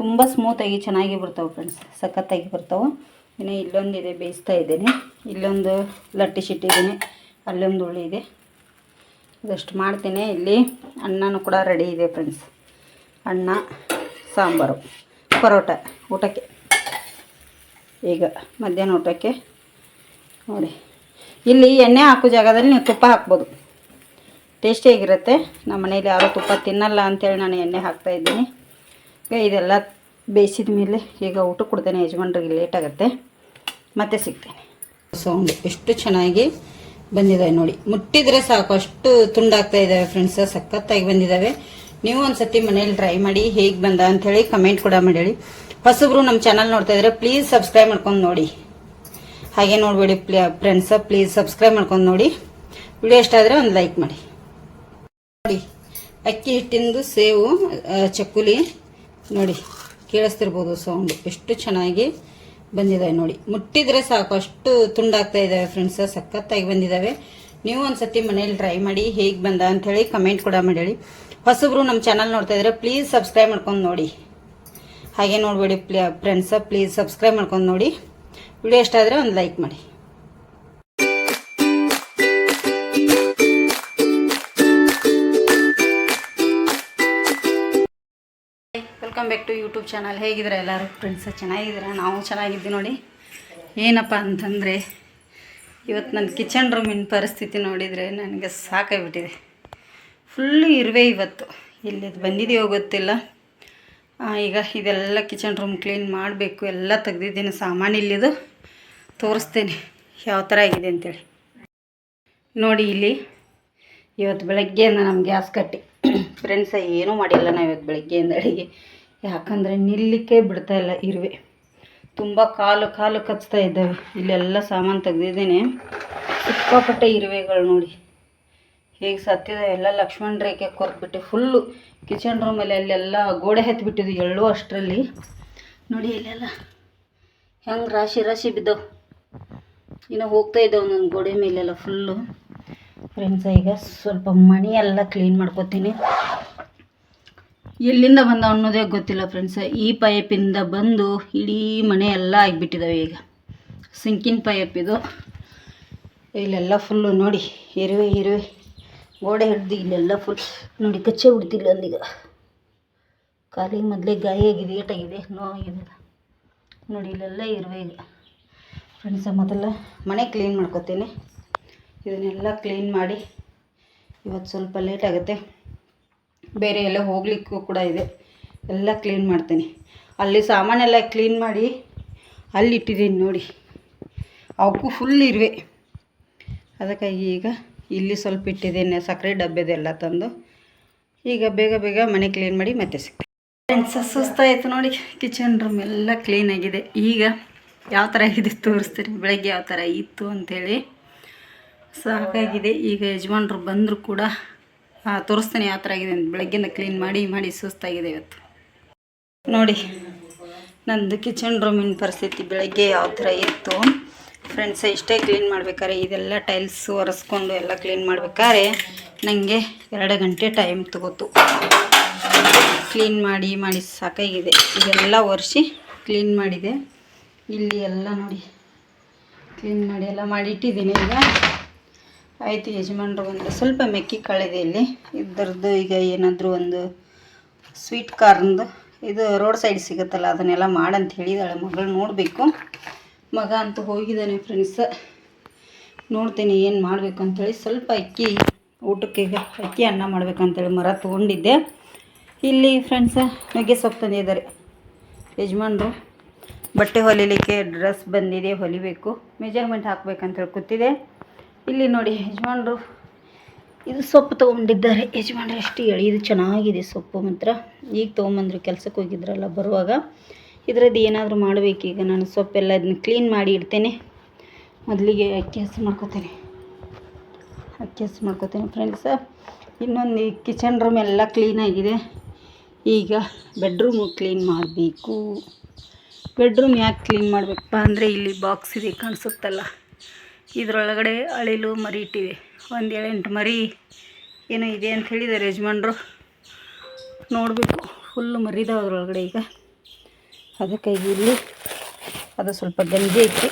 ತುಂಬ ಸ್ಮೂತಾಗಿ ಚೆನ್ನಾಗಿ ಬರ್ತಾವೆ ಫ್ರೆಂಡ್ಸ್ ಸಖತ್ತಾಗಿ ಬರ್ತಾವೆ. ಇನ್ನು ಇಲ್ಲೊಂದಿದೆ, ಬೇಯಿಸ್ತಾ ಇದ್ದೇನೆ. ಇಲ್ಲೊಂದು ಲಟ್ಟಿ ಶಿಟ್ಟಿದ್ದೀನಿ ಅಲ್ಲೊಂದು ಹುಳಿ ಇದೆ. ಇದಷ್ಟು ಮಾಡ್ತೀನಿ. ಇಲ್ಲಿ ಅನ್ನನೂ ಕೂಡ ರೆಡಿ ಇದೆ ಫ್ರೆಂಡ್ಸ್ ಅನ್ನ, ಸಾಂಬಾರು, ಪರೋಟ, ಊಟಕ್ಕೆ. ಈಗ ಮಧ್ಯಾಹ್ನ ಊಟಕ್ಕೆ ನೋಡಿ. ಇಲ್ಲಿ ಎಣ್ಣೆ ಹಾಕೋ ಜಾಗದಲ್ಲಿ ನೀವು ತುಪ್ಪ ಹಾಕ್ಬೋದು. ಟೇಸ್ಟಿಯಾಗಿರುತ್ತೆ ನಮ್ಮ ಮನೇಲಿ ಯಾರೂ ತುಪ್ಪ ತಿನ್ನಲ್ಲ ಅಂತೇಳಿ ನಾನು ಎಣ್ಣೆ ಹಾಕ್ತಾ ಇದ್ದೀನಿ. ಈಗ ಇದೆಲ್ಲ ಬೇಯಿಸಿದ ಮೇಲೆ ಈಗ ಊಟ ಕೊಡ್ತೇನೆ. ಯಜಮಾನ್ರಿಗೆ ಲೇಟ್ ಆಗುತ್ತೆ. ಮತ್ತೆ ಸಿಗ್ತೇನೆ. ಸೌಂಡ್ ಎಷ್ಟು ಚೆನ್ನಾಗಿ ಬಂದಿದ್ದಾವೆ ನೋಡಿ. ಮುಟ್ಟಿದ್ರೆ ಸಾಕು. ಅಷ್ಟು ತುಂಡಾಗ್ತಾ ಇದ್ದಾವೆ ಫ್ರೆಂಡ್ಸ್ ಸಖತ್ತಾಗಿ ಬಂದಿದ್ದಾವೆ ನೀವು ಒಂದ್ಸತಿ ಮನೇಲಿ ಟ್ರೈ ಮಾಡಿ ಹೇಗೆ ಬಂದ ಅಂತ ಹೇಳಿ ಕಮೆಂಟ್ ಕೂಡ ಮಾಡಿ ಹೇಳಿ ಹೊಸಬ್ರು ನಮ್ಮ ಚಾನಲ್ ನೋಡ್ತಾ ಇದ್ರೆ ಪ್ಲೀಸ್ ಸಬ್ಸ್ಕ್ರೈಬ್ ಮಾಡ್ಕೊಂಡು ನೋಡಿ. ಹಾಗೆ ನೋಡಬೇಡಿ ಫ್ರೆಂಡ್ಸ್ ಪ್ಲೀಸ್ ಸಬ್ಸ್ಕ್ರೈಬ್ ಮಾಡ್ಕೊಂಡು ನೋಡಿ. ವಿಡಿಯೋ ಇಷ್ಟ ಆದರೆ ಒಂದು ಲೈಕ್ ಮಾಡಿ. ನೋಡಿ. ಅಕ್ಕಿ ಹಿಟ್ಟಿಂದು ಸೇವು ಚಕ್ಕುಲಿ. ನೋಡಿ, ಕೇಳಿಸ್ತಿರ್ಬೋದು ಸೌಂಡ್ ಎಷ್ಟು ಚೆನ್ನಾಗಿ ಬಂದಿದ್ದಾವೆ ನೋಡಿ. ಮುಟ್ಟಿದ್ರೆ ಸಾಕು, ಅಷ್ಟು ತುಂಡಾಗ್ತಾ ಇದ್ದಾವೆ ಫ್ರೆಂಡ್ಸ್ ಸಖತ್ತಾಗಿ ಬಂದಿದ್ದಾವೆ ನೀವು ಒಂದ್ಸತಿ ಮನೇಲಿ ಟ್ರೈ ಮಾಡಿ ಹೇಗೆ ಬಂದ ಅಂಥೇಳಿ ಕಮೆಂಟ್ ಕೂಡ ಮಾಡಿ ಹೇಳಿ ಹೊಸಬ್ರು ನಮ್ಮ ಚಾನಲ್ ನೋಡ್ತಾ ಇದ್ರೆ ಪ್ಲೀಸ್ ಸಬ್ಸ್ಕ್ರೈಬ್ ಮಾಡ್ಕೊಂಡು ನೋಡಿ. ಹಾಗೆ ನೋಡಬೇಡಿ ಫ್ರೆಂಡ್ಸ್ ಪ್ಲೀಸ್ ಸಬ್ಸ್ಕ್ರೈಬ್ ಮಾಡ್ಕೊಂಡು ನೋಡಿ. ವಿಡಿಯೋ ಇಷ್ಟ ಆದರೆ ಒಂದು ಲೈಕ್ ಮಾಡಿ. Welcome back to YouTube channel. ಹೇಗಿದ್ರೆ ಎಲ್ಲರೂ? ಫ್ರೆಂಡ್ಸ್ ಚೆನ್ನಾಗಿದ್ದೀರಾ? ನಾವು ಚೆನ್ನಾಗಿದ್ದೀವಿ ನೋಡಿ. ಏನಪ್ಪ ಅಂತಂದರೆ, ಇವತ್ತು ನನ್ನ ಕಿಚನ್ ರೂಮಿನ ಪರಿಸ್ಥಿತಿ ನೋಡಿದರೆ ನನಗೆ ಸಾಕಾಗಿಬಿಟ್ಟಿದೆ. ಫುಲ್ಲು ಇರುವೆ ಇವತ್ತು. ಇಲ್ಲಿ ಬಂದಿದೆಯೋ ಗೊತ್ತಿಲ್ಲ. ಈಗ ಇದೆಲ್ಲ ಕಿಚನ್ ರೂಮ್ ಕ್ಲೀನ್ ಮಾಡಬೇಕು, ಎಲ್ಲ ತೆಗೆದಿದ್ದೀನಿ, ಸಾಮಾನು ಇಲ್ಲಿದು. ತೋರಿಸ್ತೇನೆ ಯಾವ ಥರ ಆಗಿದೆ ಅಂತೇಳಿ. ನೋಡಿ ಇಲ್ಲಿ, ಇವತ್ತು ಬೆಳಗ್ಗೆಯಿಂದ ನಮ್ಮ ಗ್ಯಾಸ್ ಕಟ್ಟಿ. ಫ್ರೆಂಡ್ಸ ಏನೂ ಮಾಡಿಲ್ಲ ನಾವು ಇವತ್ತು ಬೆಳಗ್ಗೆಯಿಂದ ಅಡುಗೆ. ಯಾಕಂದರೆ ನಿಲ್ಲಕ್ಕೆ ಬಿಡ್ತಾ ಇಲ್ಲ ಇರುವೆ. ತುಂಬ ಕಾಲು ಕಾಲು ಕಚ್ತಾ ಇದ್ದಾವೆ. ಇಲ್ಲೆಲ್ಲ ಸಾಮಾನು ತೆಗೆದಿದ್ದೀನಿ. ಸಿಕ್ಕಾಪಟ್ಟೆ ಇರುವೆಗಳು ನೋಡಿ. ಹೇಗೆ ಸತ್ತಿದೆ? ಎಲ್ಲ ಲಕ್ಷ್ಮಣ ರೇಖೆ ಕೊರ್ಬಿಟ್ಟು ಫುಲ್ಲು ಕಿಚನ್ ರೂಮಲ್ಲಿ ಅಲ್ಲೆಲ್ಲ ಗೋಡೆ ಹತ್ತಿಬಿಟ್ಟಿದ್ವು ಎಳ್ಳು ಅಷ್ಟರಲ್ಲಿ. ನೋಡಿ ಇಲ್ಲೆಲ್ಲ ಹೆಂಗೆ ರಾಶಿ ರಾಶಿ ಬಿದ್ದವು. ಇನ್ನು ಹೋಗ್ತಾ ಇದ್ದಾವೆ ನನ್ನ ಗೋಡೆ ಮೇಲೆಲ್ಲ ಫುಲ್ಲು ಫ್ರೆಂಡ್ಸ ಈಗ ಸ್ವಲ್ಪ ಮಣಿ ಎಲ್ಲ ಕ್ಲೀನ್ ಮಾಡ್ಕೊತೀನಿ. ಎಲ್ಲಿಂದ ಬಂದ ಅನ್ನೋದೇ ಗೊತ್ತಿಲ್ಲ ಫ್ರೆಂಡ್ಸ್ ಈ ಪೈಪಿಂದ ಬಂದು ಇಡೀ ಮನೆ ಎಲ್ಲ ಆಗಿಬಿಟ್ಟಿದ್ದಾವೆ ಈಗ. ಸಿಂಕಿನ ಪೈಪ್ ಇದು. ಇಲ್ಲೆಲ್ಲ ಫುಲ್ಲು ನೋಡಿ ಇರುವೆ ಇರುವೆ ಗೋಡೆ ಹಿಡ್ದು ಇಲ್ಲೆಲ್ಲ ಫುಲ್ ನೋಡಿ, ಕಚ್ಚೆ ಬಿಡ್ತಿಲ್ಲ ಅಲ್ಲಿಗ ಕಾಲಿಗೆ ಮೊದಲೇ ಗಾಯ ಆಗಿದೆ ಏಟಾಗಿದೆ ನೋವಾಗಿದೆ ನೋಡಿ, ಇಲ್ಲೆಲ್ಲ ಇರುವೆ ಈಗ. ಫ್ರೆಂಡ್ಸ ಮೊದಲ ಮನೆ ಕ್ಲೀನ್ ಮಾಡ್ಕೊತೀನಿ. ಇದನ್ನೆಲ್ಲ ಕ್ಲೀನ್ ಮಾಡಿ, ಇವತ್ತು ಸ್ವಲ್ಪ ಲೇಟ್ ಆಗುತ್ತೆ. ಬೇರೆ ಎಲ್ಲ ಹೋಗ್ಲಿಕ್ಕೂ ಕೂಡ ಇದೆ. ಎಲ್ಲ ಕ್ಲೀನ್ ಮಾಡ್ತೀನಿ. ಅಲ್ಲಿ ಸಾಮಾನೆಲ್ಲ ಕ್ಲೀನ್ ಮಾಡಿ ಅಲ್ಲಿ ಇಟ್ಟಿದ್ದೀನಿ ನೋಡಿ. ಅವಕ್ಕೂ ಫುಲ್ ಇರುವೆ. ಅದಕ್ಕಾಗಿ ಈಗ ಇಲ್ಲಿ ಸ್ವಲ್ಪ ಇಟ್ಟಿದ್ದೇನೆ, ಸಕ್ಕರೆ ಡಬ್ಬೆದೆಲ್ಲ ತಂದು. ಈಗ ಬೇಗ ಬೇಗ ಮನೆ ಕ್ಲೀನ್ ಮಾಡಿ ಮತ್ತೆ ಸಿಗ್ತೀನಿ. ಫ್ರೆಂಡ್ಸ್ ಸುಸ್ತಾಯಿತು ನೋಡಿ. ಕಿಚನ್ ರೂಮ್ ಎಲ್ಲ ಕ್ಲೀನ್ ಆಗಿದೆ. ಈಗ ಯಾವ ಥರ ಇದೆ ತೋರಿಸ್ತೀನಿ ಬೆಳಗ್ಗೆ ಯಾವ ಥರ ಇತ್ತು ಅಂಥೇಳಿ ಸಾಕಾಗಿದೆ. ಈಗ ಯಜಮಾನ್ರು ಬಂದರೂ ಕೂಡ ತೋರಿಸ್ತೀನಿ ಯಾವ ಥರ ಆಗಿದೆ ಬೆಳಗ್ಗೆಯಿಂದ ಕ್ಲೀನ್ ಮಾಡಿ ಮಾಡಿ ಸುಸ್ತಾಗಿದೆ ಇವತ್ತು. ನೋಡಿ, ನಂದು ಕಿಚನ್ ರೂಮಿನ ಪರಿಸ್ಥಿತಿ ಬೆಳಗ್ಗೆ ಯಾವ ಥರ ಇತ್ತು. ಫ್ರೆಂಡ್ಸ್ ಇಷ್ಟೇ ಕ್ಲೀನ್ ಮಾಡ್ಬೇಕಾದ್ರೆ ಇದೆಲ್ಲ ಟೈಲ್ಸ್ ಒರೆಸ್ಕೊಂಡು ಎಲ್ಲ ಕ್ಲೀನ್ ಮಾಡ್ಬೇಕಾದ್ರೆ ನನಗೆ ಎರಡು ಗಂಟೆ ಟೈಮ್ ತಗೋತು. ಕ್ಲೀನ್ ಮಾಡಿ ಮಾಡಿ ಸಾಕಾಗಿದೆ. ಇದೆಲ್ಲ ಒರೆಸಿ ಕ್ಲೀನ್ ಮಾಡಿದೆ. ಇಲ್ಲಿ ಎಲ್ಲ ನೋಡಿ. ಕ್ಲೀನ್ ಮಾಡಿ ಎಲ್ಲ ಮಾಡಿ ಇಟ್ಟಿದ್ದೀನಿ ಈಗ. ಆಯಿತು ಯಜಮಾನ್ರು ಬಂದರೆ ಸ್ವಲ್ಪ ಮೆಕ್ಕಿ ಕಾಳಿದೆ ಇಲ್ಲಿ. ಇದ್ರದ್ದು ಈಗ ಏನಾದರೂ ಒಂದು ಸ್ವೀಟ್ ಕಾರ್ನ್ದು ಇದು ರೋಡ್ ಸೈಡ್ ಸಿಗುತ್ತಲ್ಲ, ಅದನ್ನೆಲ್ಲ ಮಾಡಂತ ಹೇಳಿದಾಳೆ ಮಗಳು. ನೋಡಬೇಕು. ಮಗ ಅಂತೂ ಹೋಗಿದ್ದಾನೆ ಫ್ರೆಂಡ್ಸ್ ನೋಡ್ತೀನಿ ಏನು ಮಾಡಬೇಕು ಅಂಥೇಳಿ ಸ್ವಲ್ಪ ಅಕ್ಕಿ, ಊಟಕ್ಕೆ ಅಕ್ಕಿ ಅನ್ನ ಮಾಡ್ಬೇಕಂತೇಳಿ ಮರ ತೊಗೊಂಡಿದ್ದೆ. ಇಲ್ಲಿ ಫ್ರೆಂಡ್ಸ ನುಗ್ಗೆ ಸೊಪ್ಪು ತಂದಿದ್ದಾರೆ ಯಜಮಾನ್ರು. ಬಟ್ಟೆ ಹೊಲಿಲಿಕ್ಕೆ ಡ್ರೆಸ್ ಬಂದಿದೆ, ಹೊಲಿಬೇಕು. ಮೆಜರ್ಮೆಂಟ್ ಹಾಕ್ಬೇಕಂತೇಳಿ ಕೂತಿದೆ. ಇಲ್ಲಿ ನೋಡಿ ಯಜಮಾನ್ರು, ಇದು ಸೊಪ್ಪು ತೊಗೊಂಡಿದ್ದಾರೆ. ಯಜಮಾನ್ರು ಎಷ್ಟು ಹೇಳಿ ಇದು ಚೆನ್ನಾಗಿದೆ ಸೊಪ್ಪು ಮಾತ್ರ. ಈಗ ತೊಗೊಂಬಂದ್ರು, ಕೆಲ್ಸಕ್ಕೆ ಹೋಗಿದ್ರಲ್ಲ ಬರುವಾಗ. ಇದರದ್ದು ಏನಾದರೂ ಮಾಡಬೇಕೀಗ ನಾನು ಸೊಪ್ಪೆಲ್ಲ ಅದನ್ನ ಕ್ಲೀನ್ ಮಾಡಿ ಇಡ್ತೇನೆ. ಮೊದಲಿಗೆ ಅಕ್ಕಿ ಹಸು ಮಾಡ್ಕೋತೇನೆ. ಅಕ್ಕಿ ಹಸು ಮಾಡ್ಕೋತೇನೆ ಫ್ರೆಂಡ್ಸ ಇನ್ನೊಂದು ಕಿಚನ್ ರೂಮ್ ಎಲ್ಲ ಕ್ಲೀನಾಗಿದೆ ಈಗ ಬೆಡ್ರೂಮು ಕ್ಲೀನ್ ಮಾಡಬೇಕು. ಬೆಡ್ರೂಮ್ ಯಾಕೆ ಕ್ಲೀನ್ ಮಾಡಬೇಕಪ್ಪ ಅಂದರೆ ಇಲ್ಲಿ ಬಾಕ್ಸ್ ಇದೆ, ಕಾಣಿಸುತ್ತಲ್ಲ. ಇದರೊಳಗಡೆ ಅಳಿಲು ಮರಿ ಇಟ್ಟಿವೆ. ಒಂದು ಏಳೆಂಟು ಮರಿ ಏನೋ ಇದೆ ಅಂತ ಹೇಳಿದ್ದಾರೆ ಯಜಮಾನ್ರು. ನೋಡಬೇಕು ಫುಲ್ಲು ಮರಿದಾವೆ ಅದರೊಳಗಡೆ ಈಗ. ಅದಕ್ಕಾಗಿ ಇಲ್ಲಿ ಅದು ಸ್ವಲ್ಪ ಗಂಜಿ ಐತಿ.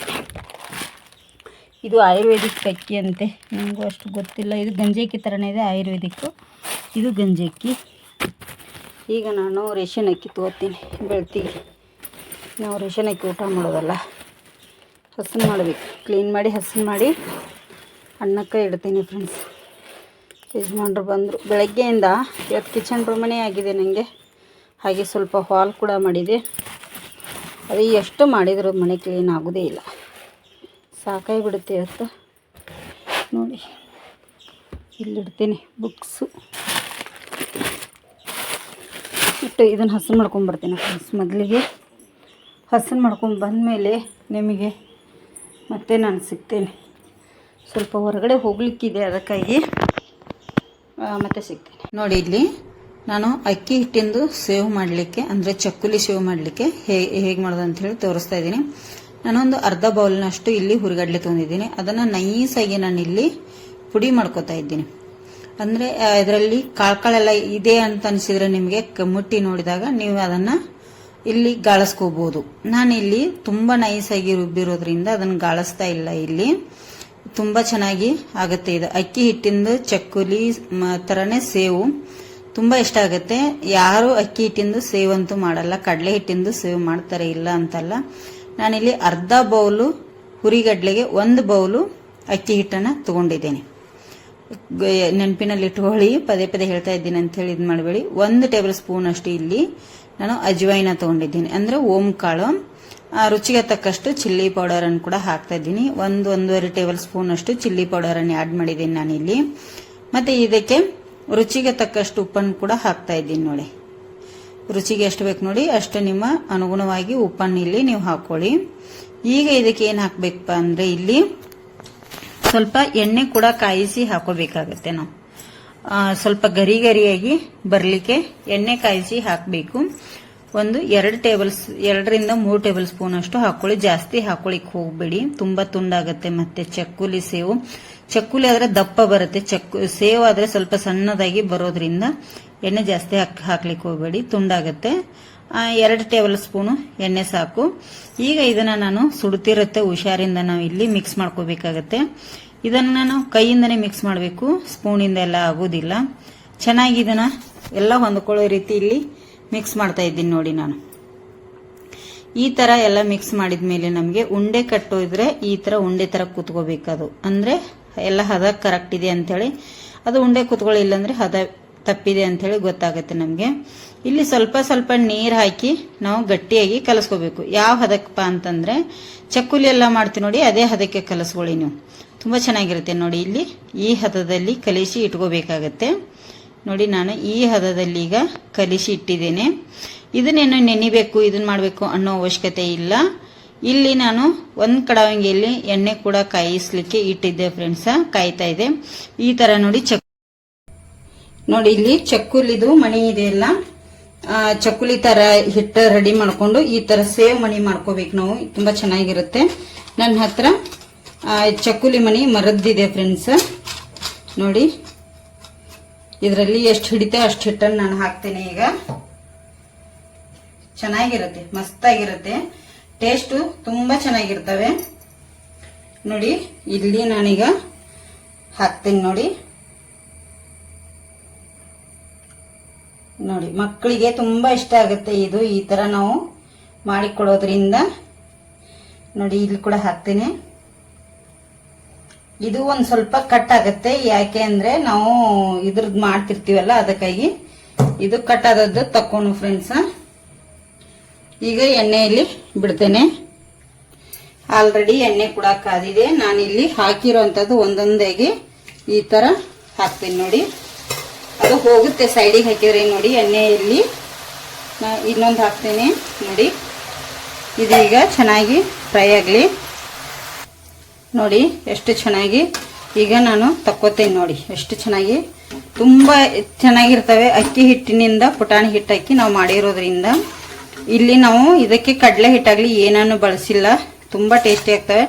ಇದು ಆಯುರ್ವೇದಿಕ್ ಅಕ್ಕಿ ಅಂತೆ. ನನಗೂ ಅಷ್ಟು ಗೊತ್ತಿಲ್ಲ. ಇದು ಗಂಜಿ ಅಕ್ಕಿ ಥರನೇ ಇದೆ ಆಯುರ್ವೇದಿಕ್ಕು ಇದು ಗಂಜಿ ಅಕ್ಕಿ. ಈಗ ನಾನು ರೇಷನ್ ಅಕ್ಕಿ ತೊಗೋತೀನಿ ಬೆಳ್ತಿಗೆ ನಾವು ರೇಷನ್ ಅಕ್ಕಿ ಊಟ ಮಾಡೋದಲ್ಲ. ಹಸನು ಮಾಡಬೇಕು. ಕ್ಲೀನ್ ಮಾಡಿ ಹಸನ್ ಮಾಡಿ ಅನ್ನಕ್ಕೆ ಇಡ್ತೀನಿ ಫ್ರೆಂಡ್ಸ್ ಯಜಮಾನ್ರು ಬಂದರು. ಬೆಳಗ್ಗೆಯಿಂದ ಇವತ್ತು ಕಿಚನ್ ರೂಮನೇ ಆಗಿದೆ ನನಗೆ ಹಾಗೆ ಸ್ವಲ್ಪ ಹಾಲ್ ಕೂಡ ಮಾಡಿದೆ. ಅದು ಎಷ್ಟು ಮಾಡಿದರೂ ಮನೆ ಕ್ಲೀನ್ ಆಗೋದೇ ಇಲ್ಲ. ಸಾಕಾಗಿ ಬಿಡುತ್ತೆ ಇವತ್ತು. ನೋಡಿ ಇಲ್ಲಿಡ್ತೀನಿ ಬುಕ್ಸು ಇಟ್ಟು ಇದನ್ನು ಹಸನ್ ಮಾಡ್ಕೊಂಬರ್ತೀನಿ ಫ್ರೆಂಡ್ಸ್ ಮೊದಲಿಗೆ. ಹಸನ್ ಮಾಡ್ಕೊಂಡು ಬಂದಮೇಲೆ ನಿಮಗೆ ಮತ್ತೆ ನಾನು ಸಿಗ್ತೇನೆ. ಸ್ವಲ್ಪ ಹೊರಗಡೆ ಹೋಗ್ಲಿಕ್ಕಿದೆ ಅದಕ್ಕಾಗಿ. ಮತ್ತೆ ಸಿಗ್ತೇನೆ. ನೋಡಿ ಇಲ್ಲಿ ನಾನು ಅಕ್ಕಿ ಹಿಟ್ಟಿಂದು ಸೇವ್ ಮಾಡಲಿಕ್ಕೆ, ಅಂದರೆ ಚಕ್ಕುಲಿ ಸೇವ್ ಮಾಡಲಿಕ್ಕೆ ಹೇಗೆ ಮಾಡೋದು ಅಂತ ಹೇಳಿ ತೋರಿಸ್ತಾ ಇದ್ದೀನಿ. ನಾನೊಂದು ಅರ್ಧ ಬೌಲ್ನಷ್ಟು ಇಲ್ಲಿ ಹುರಿಗಡ್ಲೆ ತೊಗೊಂಡಿದ್ದೀನಿ ಅದನ್ನು ನೈಸಾಗಿ ನಾನು ಇಲ್ಲಿ ಪುಡಿ ಮಾಡ್ಕೋತಾ ಇದ್ದೀನಿ. ಅಂದರೆ ಇದರಲ್ಲಿ ಕಾಳ್ಕಾಳೆಲ್ಲ ಇದೆ ಅಂತ ಅನಿಸಿದರೆ ನಿಮಗೆ ಮುಟ್ಟಿ ನೋಡಿದಾಗ ನೀವು ಅದನ್ನು ಇಲ್ಲಿ ಗಾಳಿಸ್ಕೋಬಹುದು ನಾನು ಇಲ್ಲಿ ತುಂಬ ನೈಸಾಗಿ ರುಬ್ಬಿರೋದ್ರಿಂದ ಅದನ್ನು ಗಾಳಿಸ್ತಾ ಇಲ್ಲ ಇಲ್ಲಿ. ತುಂಬ ಚೆನ್ನಾಗಿ ಆಗುತ್ತೆ ಇದು. ಅಕ್ಕಿ ಹಿಟ್ಟಿಂದು ಚಕ್ಕುಲಿ ತರನೇ ಸೇವು. ತುಂಬ ಇಷ್ಟ ಆಗುತ್ತೆ. ಯಾರು ಅಕ್ಕಿ ಹಿಟ್ಟಿಂದು ಸೇವ್ ಅಂತೂ ಮಾಡಲ್ಲ. ಕಡಲೆ ಹಿಟ್ಟಿಂದು ಸೇವ್ ಮಾಡ್ತಾರೆ ಇಲ್ಲ ಅಂತಲ್ಲ. ನಾನಿಲ್ಲಿ ಅರ್ಧ ಬೌಲು ಹುರಿಗಡ್ಲೆಗೆ ಒಂದು ಬೌಲು ಅಕ್ಕಿ ಹಿಟ್ಟನ್ನು ತಗೊಂಡಿದ್ದೇನೆ. ನೆನಪಿನಲ್ಲಿ ಇಟ್ಕೊಳ್ಳಿ ಪದೇ ಪದೇ ಹೇಳ್ತಾ ಇದ್ದೀನಿ ಅಂತ ಹೇಳಿ ಇದು ಮಾಡಬೇಡಿ. ಒಂದು ಟೇಬಲ್ ಸ್ಪೂನ್ ಅಷ್ಟು ಇಲ್ಲಿ. ನಾನು ಅಜ್ವೈನ ತಗೊಂಡಿದ್ದೀನಿ. ಅಂದರೆ ಓಂ ಕಾಳು. ರುಚಿಗೆ ತಕ್ಕಷ್ಟು ಚಿಲ್ಲಿ ಪೌಡರನ್ನು ಕೂಡ ಹಾಕ್ತಾ ಇದ್ದೀನಿ. ಒಂದು, ಒಂದೂವರೆ ಟೇಬಲ್ ಸ್ಪೂನ್ ಅಷ್ಟು ಚಿಲ್ಲಿ ಪೌಡರನ್ನು ಆ್ಯಡ್ ಮಾಡಿದ್ದೀನಿ ನಾನು ಇಲ್ಲಿ ಮತ್ತೆ ಇದಕ್ಕೆ ರುಚಿಗೆ ತಕ್ಕಷ್ಟು ಉಪ್ಪನ್ನು ಕೂಡ ಹಾಕ್ತಾ ಇದ್ದೀನಿ ನೋಡಿ. ರುಚಿಗೆ ಎಷ್ಟು ಬೇಕು ನೋಡಿ, ಅಷ್ಟು ನಿಮ್ಮ ಅನುಗುಣವಾಗಿ ಉಪ್ಪನ್ನು ಇಲ್ಲಿ ನೀವು ಹಾಕೊಳ್ಳಿ. ಈಗ ಇದಕ್ಕೆ ಏನು ಹಾಕ್ಬೇಕಪ್ಪ ಅಂದರೆ ಇಲ್ಲಿ ಸ್ವಲ್ಪ ಎಣ್ಣೆ ಕೂಡ ಕಾಯಿಸಿ ಹಾಕೋಬೇಕಾಗತ್ತೆ ನಾವು. ಸ್ವಲ್ಪ ಗರಿ ಗರಿಯಾಗಿ ಬರಲಿಕ್ಕೆ ಎಣ್ಣೆ ಕಾಯಿಸಿ ಹಾಕಬೇಕು. ಒಂದು ಎರಡು ಟೇಬಲ್ ಎರಡರಿಂದ ಮೂರು ಟೇಬಲ್ ಸ್ಪೂನ್ ಅಷ್ಟು ಹಾಕೊಳ್ಳಿ. ಜಾಸ್ತಿ ಹಾಕೊಳ್ಳಿಕ್ ಹೋಗ್ಬೇಡಿ. ತುಂಬಾ ತುಂಡಾಗತ್ತೆ ಮತ್ತೆ ಚಕ್ಕುಲಿ ಸೇವು. ಚಕ್ಕುಲಿ ಆದ್ರೆ ದಪ್ಪ ಬರುತ್ತೆ. ಚಕ್ಕು ಸೇವ್ ಆದ್ರೆ ಸ್ವಲ್ಪ ಸಣ್ಣದಾಗಿ ಬರೋದ್ರಿಂದ ಎಣ್ಣೆ ಜಾಸ್ತಿ ಹಾಕ್ ಹಾಕ್ಲಿಕ್ಕೆ ಹೋಗ್ಬೇಡಿ. ತುಂಡಾಗತ್ತೆ. ಎರಡು ಟೇಬಲ್ ಸ್ಪೂನು ಎಣ್ಣೆ ಸಾಕು. ಈಗ ಇದನ್ನ ನಾನು ಸುಡುತ್ತಿರುತ್ತೆ ಹುಷಾರಿಂದ ನಾವು ಇಲ್ಲಿ ಮಿಕ್ಸ್ ಮಾಡ್ಕೋಬೇಕಾಗತ್ತೆ. ಇದನ್ನ ನಾನು ಕೈಯಿಂದನೇ ಮಿಕ್ಸ್ ಮಾಡಬೇಕು. ಸ್ಪೂನಿಂದ ಎಲ್ಲ ಆಗೋದಿಲ್ಲ. ಚೆನ್ನಾಗಿ ಇದನ್ನ ಎಲ್ಲ ಹೊಂದ್ಕೊಳ್ಳೋ ರೀತಿ ಇಲ್ಲಿ ಮಿಕ್ಸ್ ಮಾಡ್ತಾ ಇದ್ದೀನಿ ನೋಡಿ ನಾನು. ಈ ತರ ಎಲ್ಲ ಮಿಕ್ಸ್ ಮಾಡಿದ ಮೇಲೆ ನಮಗೆ ಉಂಡೆ ಕಟ್ಟೋದ್ರೆ ಈ ತರ ಉಂಡೆ ತರ ಕೂತ್ಕೋಬೇಕದು ಅಂದ್ರೆ ಎಲ್ಲ ಹದ ಕರೆಕ್ಟ್ ಇದೆ ಅಂತೇಳಿ. ಅದು ಉಂಡೆ ಕೂತ್ಕೊಳ್ಳಿಲ್ಲ ಅಂದ್ರೆ ಹದ ತಪ್ಪಿದೆ ಅಂತೇಳಿ ಗೊತ್ತಾಗುತ್ತೆ ನಮಗೆ. ಇಲ್ಲಿ ಸ್ವಲ್ಪ ಸ್ವಲ್ಪ ನೀರು ಹಾಕಿ ನಾವು ಗಟ್ಟಿಯಾಗಿ ಕಲಸ್ಕೋಬೇಕು. ಯಾವ ಹದಕ್ಕಪ್ಪ ಅಂತಂದ್ರೆ, ಚಕ್ಕುಲಿ ಎಲ್ಲ ಮಾಡ್ತೀವಿ ನೋಡಿ, ಅದೇ ಹದಕ್ಕೆ ಕಲಸ್ಕೊಳ್ಳಿ ನೀವು. ತುಂಬಾ ಚೆನ್ನಾಗಿರುತ್ತೆ ನೋಡಿ ಇಲ್ಲಿ. ಈ ಹದದಲ್ಲಿ ಕಲಿಸಿ ಇಟ್ಕೋಬೇಕಾಗತ್ತೆ. ನೋಡಿ ನಾನು ಈ ಹದದಲ್ಲಿ ಈಗ ಕಲಿಸಿ ಇಟ್ಟಿದ್ದೇನೆ. ಇದನ್ನೇನು ನೆನಿಬೇಕು ಇದನ್ನ ಮಾಡಬೇಕು ಅನ್ನೋ ಅವಶ್ಯಕತೆ ಇಲ್ಲ. ಇಲ್ಲಿ ನಾನು ಒಂದು ಕಡಾವಂಗಿಯಲ್ಲಿ ಎಣ್ಣೆ ಕೂಡ ಕಾಯಿಸ್ಲಿಕ್ಕೆ ಇಟ್ಟಿದ್ದೆ ಫ್ರೆಂಡ್ಸ್, ಕಾಯ್ತಾ ಇದೆ. ಈ ತರ ನೋಡಿ ಚಕ್, ನೋಡಿ ಇಲ್ಲಿ ಚಕ್ಕುಲಿದು ಮಣಿ ಇದೆಯಲ್ಲ ಅಲ್ಲ. ಚಕ್ಕುಲಿ ತರ ಹಿಟ್ಟು ರೆಡಿ ಮಾಡ್ಕೊಂಡು ಈ ತರ ಸೇವ್ ಮಣಿ ಮಾಡ್ಕೋಬೇಕು ನಾವು. ತುಂಬಾ ಚೆನ್ನಾಗಿರುತ್ತೆ. ನನ್ನ ಹತ್ರ ಚಕ್ಕುಲಿ ಮನಿ ಮರದ್ದಿದೆ ಫ್ರೆಂಡ್ಸ್ ನೋಡಿ. ಇದರಲ್ಲಿ ಎಷ್ಟು ಹಿಡಿತೆ ಅಷ್ಟು ಹಿಟ್ಟನ್ನು ನಾನು ಹಾಕ್ತೇನೆ ಈಗ. ಚೆನ್ನಾಗಿರುತ್ತೆ, ಮಸ್ತಾಗಿರುತ್ತೆ. ಟೇಸ್ಟು ತುಂಬ ಚೆನ್ನಾಗಿರ್ತವೆ. ನೋಡಿ, ಇಲ್ಲಿ ನಾನೀಗ ಹಾಕ್ತೀನಿ ನೋಡಿ. ನೋಡಿ, ಮಕ್ಕಳಿಗೆ ತುಂಬ ಇಷ್ಟ ಆಗುತ್ತೆ ಇದು, ಈ ಥರ ನಾವು ಮಾಡಿಕೊಡೋದ್ರಿಂದ ನೋಡಿ, ಇಲ್ಲಿ ಕೂಡ ಹಾಕ್ತೀನಿ. ಇದು ಒಂದ್ ಸ್ವಲ್ಪ ಕಟ್ ಆಗುತ್ತೆ. ಯಾಕೆ ಅಂದ್ರೆ ನಾವು ಇದ್ರದ್ದು ಮಾಡ್ತಿರ್ತೀವಲ್ಲ ಅದಕ್ಕಾಗಿ. ಇದು ಕಟ್ ಆದದ್ದು ತಕ್ಕೊಂಡು ಫ್ರೆಂಡ್ಸ್ ಈಗ ಎಣ್ಣೆಯಲ್ಲಿ ಬಿಡ್ತೇನೆ. ಆಲ್ರೆಡಿ ಎಣ್ಣೆ ಕೂಡ ಕಾದಿದೆ. ಇಲ್ಲಿ ಹಾಕಿರೋಂಥದ್ದು ಒಂದೊಂದಾಗಿ ಈ ತರ ಹಾಕ್ತೀನಿ ನೋಡಿ. ಅದು ಹೋಗುತ್ತೆ ಸೈಡಿಗೆ ಹಾಕಿದ್ರೆ ನೋಡಿ ಎಣ್ಣೆಯಲ್ಲಿ. ಇನ್ನೊಂದು ಹಾಕ್ತೇನೆ ನೋಡಿ. ಇದೀಗ ಚೆನ್ನಾಗಿ ಫ್ರೈ ಆಗಲಿ. ನೋಡಿ, ಎಷ್ಟು ಚೆನ್ನಾಗಿ. ಈಗ ನಾನು ತಕ್ಕೋತೇನೆ ನೋಡಿ, ಎಷ್ಟು ಚೆನ್ನಾಗಿ. ತುಂಬ ಚೆನ್ನಾಗಿರ್ತವೆ. ಅಕ್ಕಿ ಹಿಟ್ಟಿನಿಂದ ಪುಟಾಣಿ ಹಿಟ್ಟು ಹಾಕಿ ನಾವು ಮಾಡಿರೋದ್ರಿಂದ. ಇಲ್ಲಿ ನಾವು ಇದಕ್ಕೆ ಕಡಲೆ ಹಿಟ್ಟಾಗಲಿ ಏನನ್ನು ಬಳಸಿಲ್ಲ. ತುಂಬ ಟೇಸ್ಟಿ ಆಗ್ತವೆ.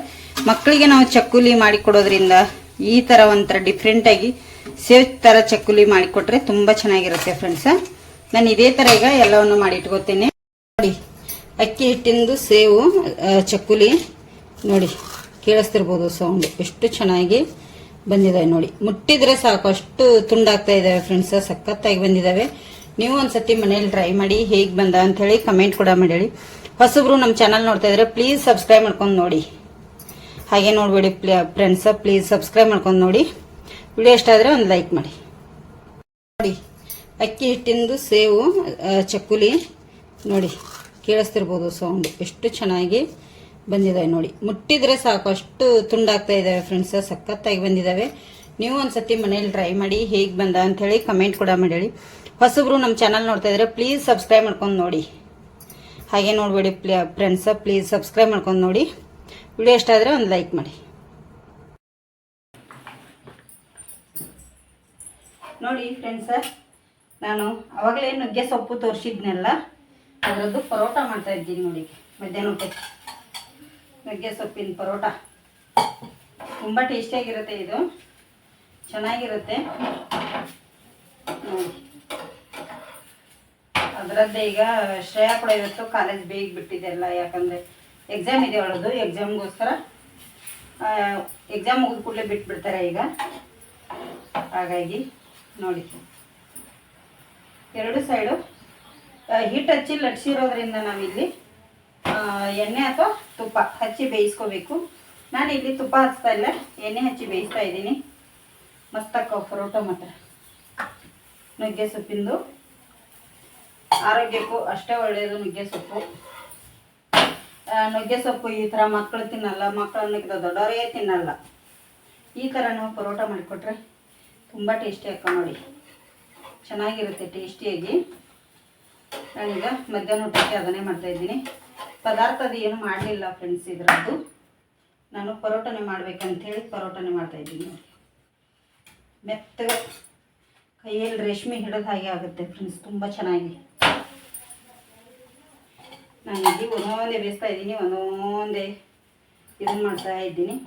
ಮಕ್ಕಳಿಗೆ ನಾವು ಚಕ್ಕುಲಿ ಮಾಡಿಕೊಡೋದ್ರಿಂದ ಈ ಥರ ಒಂಥರ ಡಿಫ್ರೆಂಟಾಗಿ ಸೇವ್ ಥರ ಚಕ್ಕುಲಿ ಮಾಡಿಕೊಟ್ರೆ ತುಂಬ ಚೆನ್ನಾಗಿರುತ್ತೆ ಫ್ರೆಂಡ್ಸ ನಾನು ಇದೇ ಥರ ಈಗ ಎಲ್ಲವನ್ನು ಮಾಡಿ ಇಟ್ಕೋತೇನೆ ನೋಡಿ, ಅಕ್ಕಿ ಹಿಟ್ಟಿಂದು ಸೇವು ಚಕ್ಕುಲಿ. ನೋಡಿ ಕೇಳಿಸ್ತಿರ್ಬೋದು ಸೌಂಡ್ ಎಷ್ಟು ಚೆನ್ನಾಗಿ ಬಂದಿದೆ ನೋಡಿ. ಮುಟ್ಟಿದ್ರೆ ಸಾಕು, ಅಷ್ಟು ತುಂಡಾಗ್ತಾ ಇದ್ದಾವೆ ಫ್ರೆಂಡ್ಸ್ ಸಖತ್ತಾಗಿ ಬಂದಿದ್ದಾವೆ ನೀವು ಒಂದ್ಸತಿ ಮನೇಲಿ ಟ್ರೈ ಮಾಡಿ ಹೇಗೆ ಬಂದ ಅಂತ ಹೇಳಿ ಕಮೆಂಟ್ ಕೂಡ ಮಾಡಿ ಹೇಳಿ ಹೊಸಬ್ರು ನಮ್ಮ ಚಾನಲ್ ನೋಡ್ತಾ ಇದ್ರೆ ಪ್ಲೀಸ್ ಸಬ್ಸ್ಕ್ರೈಬ್ ಮಾಡ್ಕೊಂಡು ನೋಡಿ. ಹಾಗೆ ನೋಡ್ಬೇಡಿ ಫ್ರೆಂಡ್ಸ್ ಪ್ಲೀಸ್ ಸಬ್ಸ್ಕ್ರೈಬ್ ಮಾಡ್ಕೊಂಡು ನೋಡಿ. ವಿಡಿಯೋ ಇಷ್ಟ ಆದರೆ ಒಂದು ಲೈಕ್ ಮಾಡಿ. ನೋಡಿ, ಅಕ್ಕಿ ಹಿಟ್ಟಿಂದು ಸೇವು ಚಕ್ಕುಲಿ, ನೋಡಿ, ಕೇಳಿಸ್ತಿರ್ಬೋದು ಸೌಂಡ್ ಎಷ್ಟು ಚೆನ್ನಾಗಿ ಬಂದಿದ್ದಾವೆ ನೋಡಿ. ಮುಟ್ಟಿದ್ರೆ ಸಾಕು, ಅಷ್ಟು ತುಂಡಾಗ್ತಾ ಇದ್ದಾವೆ ಫ್ರೆಂಡ್ಸ್ ಸಖತ್ತಾಗಿ ಬಂದಿದ್ದಾವೆ ನೀವು ಒಂದ್ಸತಿ ಮನೇಲಿ ಟ್ರೈ ಮಾಡಿ ಹೇಗೆ ಬಂದ ಹೇಳಿ ಕಮೆಂಟ್ ಕೂಡ ಮಾಡಿ ಹೇಳಿ ಹೊಸಬ್ರು ನಮ್ಮ ಚಾನಲ್ ನೋಡ್ತಾ ಇದ್ರೆ ಪ್ಲೀಸ್ ಸಬ್ಸ್ಕ್ರೈಬ್ ಮಾಡ್ಕೊಂಡು ನೋಡಿ. ಹಾಗೆ ನೋಡ್ಬೇಡಿ ಫ್ರೆಂಡ್ಸ ಪ್ಲೀಸ್ ಸಬ್ಸ್ಕ್ರೈಬ್ ಮಾಡ್ಕೊಂಡು ನೋಡಿ. ವಿಡಿಯೋ ಇಷ್ಟ ಆದರೆ ಒಂದು ಲೈಕ್ ಮಾಡಿ. ನೋಡಿ ಫ್ರೆಂಡ್ಸ ನಾನು ಅವಾಗಲೇ ನುಗ್ಗೆ ಸೊಪ್ಪು ತೋರಿಸಿದ್ನೆಲ್ಲ, ಅದರದ್ದು ಪರೋಟ ಮಾಡ್ತಾ ಇದ್ದೀನಿ ನೋಡಿ ಮಧ್ಯಾಹ್ನ ಊಟಕ್ಕೆ ನುಗ್ಗೆ ಸೊಪ್ಪಿನ ಪರೋಟ. ತುಂಬ ಟೇಸ್ಟಿಯಾಗಿರುತ್ತೆ ಇದು. ಚೆನ್ನಾಗಿರುತ್ತೆ. ಅದರದ್ದೇ ಈಗ ಶ್ರೇಯಾ ಕೂಡ ಇವತ್ತು ಕಾಲೇಜ್ ಬೇಗ ಬಿಟ್ಟಿದೆ ಅಲ್ಲ, ಯಾಕಂದರೆ ಎಕ್ಸಾಮ್ ಇದೆ ಅವಳದು ಎಕ್ಸಾಮ್ಗೋಸ್ಕರ ಎಕ್ಸಾಮ್ ಮುಗಿದ ಕೂಡಲೇ ಬಿಟ್ಬಿಡ್ತಾರೆ ಈಗ. ಹಾಗಾಗಿ ನೋಡಿ. ಎರಡು ಸೈಡು ಹಿಟ್ಟು ಹಚ್ಚಿ ಲಟ್ಸಿರೋದ್ರಿಂದ ನಾವಿಲ್ಲಿ ಎಣ್ಣೆ ಅಥವಾ ತುಪ್ಪ ಹಚ್ಚಿ ಬೇಯಿಸ್ಕೋಬೇಕು. ನಾನು ಇಲ್ಲಿ ತುಪ್ಪ ಹಚ್ತಾ ಇಲ್ಲ, ಎಣ್ಣೆ ಹಚ್ಚಿ ಬೇಯಿಸ್ತಾ ಇದ್ದೀನಿ. ಮಸ್ತಕ್ಕ ಪರೋಟ ಮಾತ್ರ ನುಗ್ಗೆ ಸೊಪ್ಪಿಂದು. ಆರೋಗ್ಯಕ್ಕೂ ಅಷ್ಟೇ ಒಳ್ಳೆಯದು ನುಗ್ಗೆ ಸೊಪ್ಪು. ನುಗ್ಗೆ ಸೊಪ್ಪು ಈ ಥರ ಮಕ್ಕಳು ತಿನ್ನಲ್ಲ ಮಕ್ಕಳನ್ನ ದೊಡ್ಡವರೇ ತಿನ್ನಲ್ಲ. ಈ ಥರ ನಾವು ಪರೋಟ ಮಾಡಿಕೊಟ್ರೆ ತುಂಬ ಟೇಸ್ಟಿ ಹಾಕ ನೋಡಿ. ಚೆನ್ನಾಗಿರುತ್ತೆ ಟೇಸ್ಟಿಯಾಗಿ. ನಾನೀಗ ಮಧ್ಯಾಹ್ನ ಊಟಕ್ಕೆ ಅದನ್ನೇ ಮಾಡ್ತಾ ಇದ್ದೀನಿ. ಪದಾರ್ಥದ ಏನು ಮಾಡಲಿಲ್ಲ ಫ್ರೆಂಡ್ಸ್ ಇದರದ್ದು. ನಾನು ಪರೋಟನೆ ಮಾಡ್ಬೇಕಂಥೇಳಿ ಪರೋಟನೆ ಮಾಡ್ತಾ ಇದ್ದೀನಿ. ನೋಡಿ ಮೆತ್ತಗೆ ಕೈಯಲ್ಲಿ ರೇಷ್ಮೆ ಹಿಡಿದ ಹಾಗೆ ಆಗುತ್ತೆ ಫ್ರೆಂಡ್ಸ್ ತುಂಬ ಚೆನ್ನಾಗಿ. ನಾನು ಇಲ್ಲಿ ಒಂದೊಂದೇ ಬೇಯಿಸ್ತಾ ಇದ್ದೀನಿ, ಒಂದೊಂದೇ ಇದನ್ನು ಮಾಡ್ತಾ ಇದ್ದೀನಿ.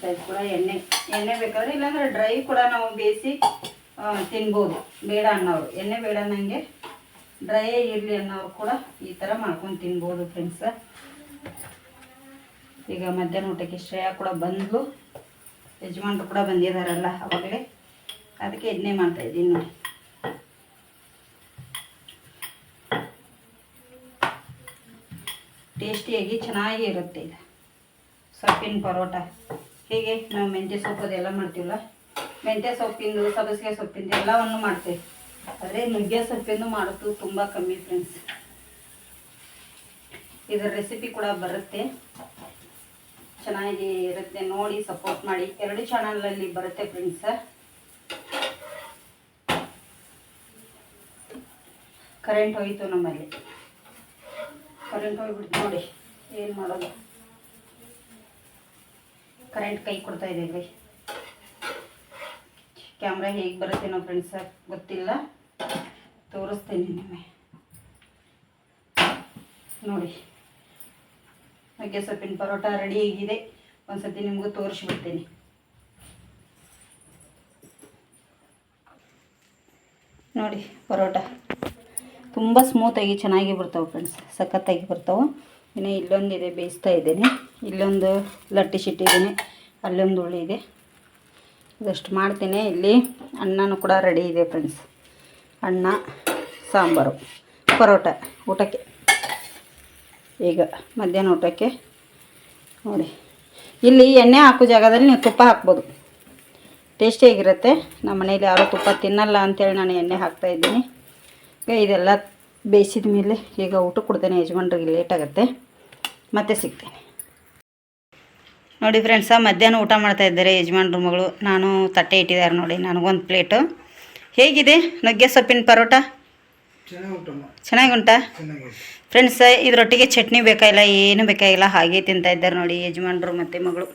ಸೈಡ್ ಕೂಡ ಎಣ್ಣೆ ಎಣ್ಣೆ ಬೇಕಾದ್ರೆ ಇಲ್ಲಾಂದ್ರೆ ಡ್ರೈ ಕೂಡ ನಾವು ಬೇಯಿಸಿ ತಿನ್ಬೋದು. ಬೇಡ ಅನ್ನೋರು. ಎಣ್ಣೆ ಬೇಡ ನನಗೆ ಡ್ರೈ ಇರಲಿ ಅನ್ನೋರು ಕೂಡ ಈ ಥರ ಮಾಡ್ಕೊಂಡು ತಿನ್ಬೋದು ಫ್ರೆಂಡ್ಸ ಈಗ ಮಧ್ಯಾಹ್ನ ಊಟಕ್ಕೆ ಶ್ರೇಯಾ ಕೂಡ ಬಂದ್ಲು. ಯಜಮಾನ್ರು ಕೂಡ ಬಂದಿದ್ದಾರಲ್ಲ ಅವಾಗಲೇ. ಅದಕ್ಕೆ ಇದನ್ನೇ ಮಾಡ್ತಾ ಇದ್ದೀನಿ ನೋಡಿ. ಟೇಸ್ಟಿಯಾಗಿ ಚೆನ್ನಾಗಿ ಇರುತ್ತೆ ಇದು. ಸೊಪ್ಪಿನ ಪರೋಟ. ಹೀಗೆ? ನಾವು ಮೆಂತ್ಯ ಸೊಪ್ಪು ಅದೆಲ್ಲ ಮಾಡ್ತೀವಲ್ಲ? ಮೆಂತ್ಯ ಸೊಪ್ಪಿಂದು ಸಬಸಿಗೆ ಸೊಪ್ಪಿಂದು ಎಲ್ಲವನ್ನು ಮಾಡ್ತೇವೆ. ಆದರೆ ನುಗ್ಗೆ ಸೊಪ್ಪಿಂದು ಮಾಡೋದು ತುಂಬ ಕಮ್ಮಿ ಫ್ರೆಂಡ್ಸ್ ಇದರ ರೆಸಿಪಿ ಕೂಡ ಬರುತ್ತೆ. ಚೆನ್ನಾಗಿ ಇರುತ್ತೆ ನೋಡಿ ಸಪೋರ್ಟ್ ಮಾಡಿ. ಎರಡು ಚಾನಲಲ್ಲಿ ಬರುತ್ತೆ ಫ್ರೆಂಡ್ಸ್ ಕರೆಂಟ್ ಹೋಯಿತು ನಮ್ಮಲ್ಲಿ. ಕರೆಂಟ್ ಹೋಗ್ಬಿಡ್ತು ನೋಡಿ, ಏನು ಮಾಡೋದು. ಕರೆಂಟ್ ಕೈ ಕೊಡ್ತಾ ಇದೆ ಬೈ ಕ್ಯಾಮ್ರಾ ಹೇಗೆ ಬರುತ್ತೇನೋ ಫ್ರೆಂಡ್ಸ್ ಗೊತ್ತಿಲ್ಲ. ತೋರಿಸ್ತೇನೆ ನಿಮಗೆ. ನೋಡಿ. ನುಗ್ಗೆ ಸೊಪ್ಪಿನ ಪರೋಟ ರೆಡಿ ಆಗಿದೆ. ಒಂದ್ಸತಿ ನಿಮಗೂ ತೋರಿಸ್ಬಿಡ್ತೀನಿ. ನೋಡಿ, ಪರೋಟ. ತುಂಬ ಸ್ಮೂತಾಗಿ ಚೆನ್ನಾಗಿ ಬರ್ತಾವೆ ಫ್ರೆಂಡ್ಸ್ ಸಖತ್ತಾಗಿ ಬರ್ತಾವೆ. ಇನ್ನು ಇಲ್ಲೊಂದಿದೆ, ಬೇಯಿಸ್ತಾ ಇದ್ದೇನೆ. ಇಲ್ಲೊಂದು ಲಟ್ಟಿ ಶಿಟ್ಟಿದ್ದೀನಿ ಅಲ್ಲೊಂದು ಉಳಿ ಇದೆ. ಇದಷ್ಟು ಮಾಡ್ತೀನಿ ಇಲ್ಲಿ ಅನ್ನನೂ ಕೂಡ ರೆಡಿ ಇದೆ ಫ್ರೆಂಡ್ಸ್ ಅನ್ನ, ಸಾಂಬಾರು, ಪರೋಟ, ಊಟಕ್ಕೆ. ಈಗ ಮಧ್ಯಾಹ್ನ ಊಟಕ್ಕೆ ನೋಡಿ. ಇಲ್ಲಿ ಎಣ್ಣೆ ಹಾಕೋ ಜಾಗದಲ್ಲಿ ನೀವು ತುಪ್ಪ ಹಾಕ್ಬೋದು. ಟೇಸ್ಟಿಯಾಗಿರುತ್ತೆ ನಮ್ಮ ಮನೇಲಿ ಯಾರೂ ತುಪ್ಪ ತಿನ್ನಲ್ಲ ಅಂತೇಳಿ ನಾನು ಎಣ್ಣೆ ಹಾಕ್ತಾ ಇದ್ದೀನಿ. ಈಗ ಇದೆಲ್ಲ ಬೇಯಿಸಿದ ಮೇಲೆ ಈಗ ಊಟ ಕೊಡ್ತೇನೆ, ಯಜಮಾನ್ರಿಗೆ ಲೇಟ್ ಆಗುತ್ತೆ. ಮತ್ತೆ ಸಿಗ್ತೇನೆ. ನೋಡಿ ಫ್ರೆಂಡ್ಸ ಮಧ್ಯಾಹ್ನ ಊಟ ಮಾಡ್ತಾ ಇದ್ದಾರೆ ಯಜಮಾನ್ರ ಮಗಳು. ನಾನು ತಟ್ಟೆ ಇಟ್ಟಿದ್ದಾರೆ ನೋಡಿ, ನನಗೊಂದು ಪ್ಲೇಟು ಹೇಗಿದೆ? ನುಗ್ಗೆ ಸೊಪ್ಪಿನ ಪರೋಟ? ಚೆನ್ನಾಗಿ ಉಂಟಮ್ಮ ಚೆನ್ನಾಗಿ ಉಂಟಾ ಚೆನ್ನಾಗಿದೆ ಫ್ರೆಂಡ್ಸ್ ಇದರೊಟ್ಟಿಗೆ ಚಟ್ನಿ ಬೇಕಾಗಿಲ್ಲ ಏನು ಬೇಕಾಗಿಲ್ಲ ಹಾಗೆ ತಿಂತಾ ಇದ್ದಾರೆ ನೋಡಿ ಯಜಮಾನ್ರು ಮತ್ತು ಮಗಳು.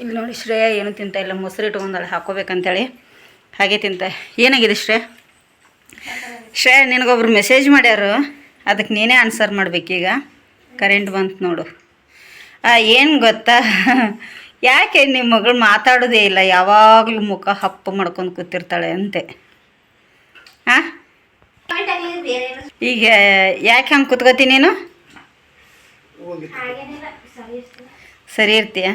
ಇಲ್ಲಿ ನೋಡಿ ಶ್ರೇಯ ಏನು ತಿಂತಾ ಇಲ್ಲ, ಮೊಸರು ಇಟ್ಕೊಂಡಾಳೆ ಹಾಕೋಬೇಕಂತೇಳಿ ಹಾಗೆ ತಿಂತ. ಏನಾಗಿದೆ ಶ್ರೇಯ? ಶ್ರೇಯ, ನಿನಗೊಬ್ರು ಮೆಸೇಜ್ ಮಾಡ್ಯಾರು? ಅದಕ್ಕೆ ನೀನೇ ಆನ್ಸರ್ ಮಾಡ್ಬೇಕೀಗ. ಕರೆಂಟ್ ಬಂತು ನೋಡು. ಏನು ಗೊತ್ತಾ? ಯಾಕೆ ನಿಮ್ಮ ಮಗಳು ಮಾತಾಡೋದೇ ಇಲ್ಲ? ಯಾವಾಗಲೂ ಮುಖ ಹಪ್ಪು ಮಾಡ್ಕೊಂಡು ಕೂತಿರ್ತಾಳೆ ಅಂತೆ. ಹಾಂ ಈಗ ಯಾಕೆ ಹಂಗೆ ಕುತ್ಕೋತೀನಿ ನೀನು? ಸರಿ ಇರ್ತೀಯ.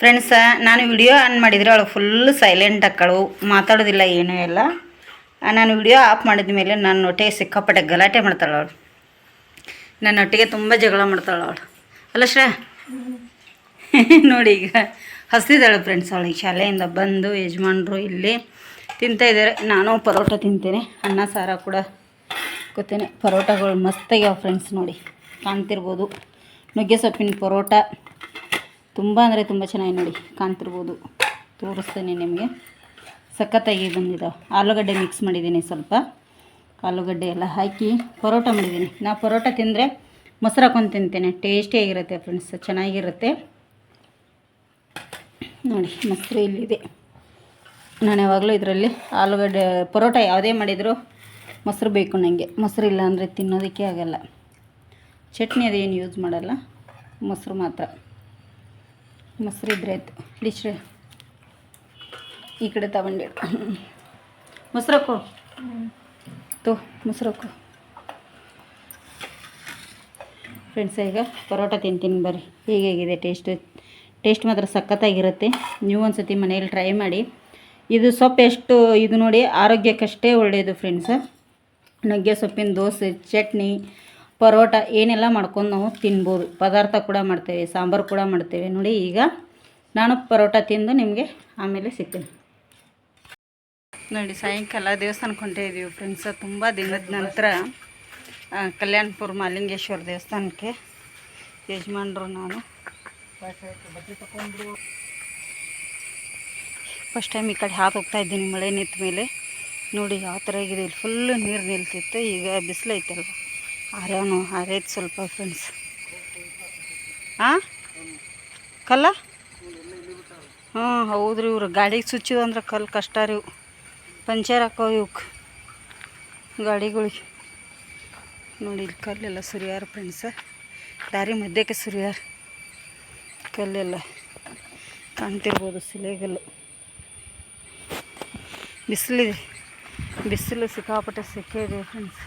ಫ್ರೆಂಡ್ಸ ನಾನು ವಿಡಿಯೋ ಆನ್ ಮಾಡಿದರೆ ಅವಳು ಫುಲ್ ಸೈಲೆಂಟ್ ಅಕ್ಕಳು ಮಾತಾಡೋದಿಲ್ಲ, ಏನೂ ಇಲ್ಲ. ನಾನು ವಿಡಿಯೋ ಆಫ್ ಮಾಡಿದ ಮೇಲೆ ನನ್ನ ಒಟ್ಟಿಗೆ ಸಿಕ್ಕಾಪಟ್ಟೆ ಗಲಾಟೆ ಮಾಡ್ತಾಳೆ ಅವಳು. ನನ್ನೊಟ್ಟಿಗೆ ತುಂಬ ಜಗಳ ಮಾಡ್ತಾಳೆ ಅವಳು. ಅಲ್ಲ ಶ್ರೇ. ನೋಡಿ ಈಗ ಹಸಿದಾಳೆ ಫ್ರೆಂಡ್ಸ್ ಅವಳಿಗೆ ಶಾಲೆಯಿಂದ ಬಂದು ಯಜಮಾನರು ಇಲ್ಲಿ ತಿಂತಾ ಇದ್ದಾರೆ. ನಾನು ಪರೋಟ ತಿಂತೇನೆ. ಅನ್ನ, ಸಾರ ಕೂಡ ಗೊತ್ತೇನೆ. ಪರೋಟಗಳು ಮಸ್ತಾಗ್ಯಾವ ಫ್ರೆಂಡ್ಸ್ ನೋಡಿ. ಕಾಣ್ತಿರ್ಬೋದು. ನುಗ್ಗೆ ಸೊಪ್ಪಿನ ಪರೋಟ ತುಂಬ ಅಂದರೆ ತುಂಬ ಚೆನ್ನಾಗಿ ನೋಡಿ ಕಾಣ್ತಿರ್ಬೋದು. ತೋರಿಸ್ತೇನೆ ನಿಮಗೆ. ಸಖತ್ತಾಗಿ ಬಂದಿದ್ದಾವೆ ಆಲೂಗಡ್ಡೆ ಮಿಕ್ಸ್ ಮಾಡಿದ್ದೀನಿ ಸ್ವಲ್ಪ. ಆಲೂಗಡ್ಡೆ ಎಲ್ಲ ಹಾಕಿ ಪರೋಟ ಮಾಡಿದ್ದೀನಿ. ನಾ ಪರೋಟ ತಿಂದರೆ ಮೊಸರು ಹಾಕೊಂಡು ತಿಂತೇನೆ. ಟೇಸ್ಟಿಯಾಗಿರುತ್ತೆ ಫ್ರೆಂಡ್ಸ್ ಚೆನ್ನಾಗಿರುತ್ತೆ. ನೋಡಿ ಮೊಸರು ಇಲ್ಲಿದೆ. ನಾನು ಯಾವಾಗಲೂ ಇದರಲ್ಲಿ ಆಲೂಗಡ್ಡೆ ಪರೋಟ ಯಾವುದೇ ಮಾಡಿದರೂ ಮೊಸರು ಬೇಕು ನನಗೆ ಮೊಸರು ಇಲ್ಲ ಅಂದರೆ ತಿನ್ನೋದಕ್ಕೆ ಆಗಲ್ಲ. ಚಟ್ನಿ ಅದೇನು ಯೂಸ್ ಮಾಡಲ್ಲ. ಮೊಸರು ಮಾತ್ರ. ಮೊಸರು ಇದ್ರೆ ಆಯಿತು. ಡಿಶ್ ಈ ಕಡೆ ತಗೊಂಡಿಡು ಮೊಸರು ಹಾಕೋ. ತೋ ಮೊಸರು ಹಾಕೋ ಫ್ರೆಂಡ್ಸ್ ಈಗ ಪರೋಟ ತಿಂತೀನಿ ಬರ್ರಿ. ಹೇಗಿದೆ ಟೇಸ್ಟ್ ಟೇಸ್ಟ್ ಮಾತ್ರ ಸಖತ್ತಾಗಿರುತ್ತೆ. ನೀವು ಒಂದು ಸತಿ ಮನೇಲಿ ಟ್ರೈ ಮಾಡಿ. ಇದು ಸೊಪ್ಪು ಎಷ್ಟು, ಇದು ನೋಡಿ ಆರೋಗ್ಯಕ್ಕಷ್ಟೇ ಒಳ್ಳೆಯದು ಫ್ರೆಂಡ್ಸ್ ನುಗ್ಗೆ ಸೊಪ್ಪಿನ ದೋಸೆ, ಚಟ್ನಿ, ಪರೋಟ ಏನೆಲ್ಲ ಮಾಡ್ಕೊಂಡು ನಾವು ತಿನ್ಬೋದು. ಪದಾರ್ಥ ಕೂಡ ಮಾಡ್ತೇವೆ, ಸಾಂಬಾರು ಕೂಡ ಮಾಡ್ತೇವೆ. ನೋಡಿ ಈಗ ನಾನು ಪರೋಟ ತಿಂದು ನಿಮಗೆ ಆಮೇಲೆ ಸಿಗ್ತೀನಿ. ನೋಡಿ ಸಾಯಂಕಾಲ ದೇವಸ್ಥಾನಕ್ಕೆ ಹೊಂಟೇ ಇದ್ದೀವಿ ಫ್ರೆಂಡ್ಸ ತುಂಬ ದಿನದ ನಂತರ ಕಲ್ಯಾಣಪುರ ಮಾಲಿಂಗೇಶ್ವರ ದೇವಸ್ಥಾನಕ್ಕೆ ಯಜಮಾನ್ರು ನಾನು. ಫಸ್ಟ್ ಟೈಮ್ ಈ ಕಡೆ ಹಾದು ಹೋಗ್ತಾ ಇದ್ದೀನಿ ಮಳೆ ನಿಂತ ಮೇಲೆ. ನೋಡಿ ಯಾವ ಥರ ಆಗಿದೆ. ಇಲ್ಲಿ ಫುಲ್ಲು ನೀರು ನಿಲ್ತಿತ್ತು. ಈಗ ಬಿಸಿಲೈತಲ್ವ ಆರ್ಯಾನು ಆರೈತು ಸ್ವಲ್ಪ ಫ್ರೆಂಡ್ಸ್ ಹಾಂ ಕಲ್ಲ? ಹ್ಞೂ ಹೌದ್ರಿ ಇವ್ರು. ಗಾಡಿಗೆ ಸುಚ್ಚಿದ ಅಂದ್ರೆ ಕಲ್ಲು ಕಷ್ಟ ರೀ ಪಂಚರ್ ಹಾಕೋ ಇವಕ್ಕೆ ಗಾಡಿಗಳಿಗೆ. ನೋಡಿ ಇಲ್ಲಿ ಕಲ್ಲೆಲ್ಲ ಸುರಿಯಾರ ಫ್ರೆಂಡ್ಸ ದಾರಿ ಮಧ್ಯಕ್ಕೆ ಸುರಿಯಾರ. ಕಲ್ಲೆಲ್ಲ ಕಾಣ್ತಿರ್ಬೋದು ಸಿಲೆಗಲ್ಲು. ಬಿಸಿಲಿದೆ. ಬಿಸಿಲು ಸಿಕ್ಕಾಪಟ್ಟೆ ಸಿಕ್ಕಿದೆ ಫ್ರೆಂಡ್ಸ್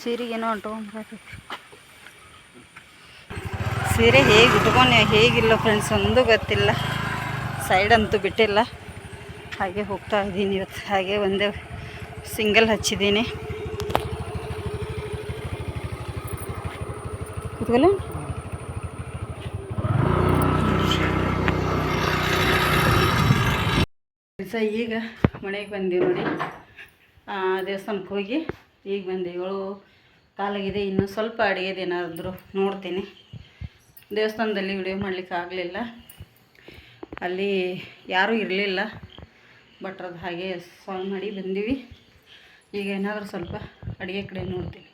ಸೀರೆಗೇನೋ ಏನೋ ಸೀರೆ ಹೇಗೆ ಇಟ್ಕೊಂಡು ಹೇಗಿಲ್ಲ ಫ್ರೆಂಡ್ಸ್ ಒಂದು ಗೊತ್ತಿಲ್ಲ. ಸೈಡ್ ಅಂತೂ ಬಿಟ್ಟಿಲ್ಲ. ಹಾಗೆ ಹೋಗ್ತಾ ಇದ್ದೀನಿ ಇವತ್ತು. ಹಾಗೆ ಒಂದೇ ಸಿಂಗಲ್ ಹಚ್ಚಿದ್ದೀನಿ. ಸ, ಈಗ ಮನೆಗೆ ಬಂದೀವಿ ನೋಡಿ. ದೇವಸ್ಥಾನಕ್ಕೆ ಹೋಗಿ ಈಗ ಬಂದೆ ಏಳು ಕಾಲಾಗಿದೆ. ಇನ್ನು ಸ್ವಲ್ಪ ಅಡುಗೆದು ಏನಾದರೂ ನೋಡ್ತೀನಿ. ದೇವಸ್ಥಾನದಲ್ಲಿ ವಿಡಿಯೋ ಮಾಡಲಿಕ್ಕೆ ಆಗಲಿಲ್ಲ. ಅಲ್ಲಿ ಯಾರೂ ಇರಲಿಲ್ಲ. ಭಟ್ರದ್ದು ಹಾಗೆ ಸಾಲ್ವ್ ಮಾಡಿ ಬಂದೀವಿ. ಈಗ ಏನಾದರೂ ಸ್ವಲ್ಪ ಅಡುಗೆ ಕಡೆ ನೋಡ್ತೀನಿ.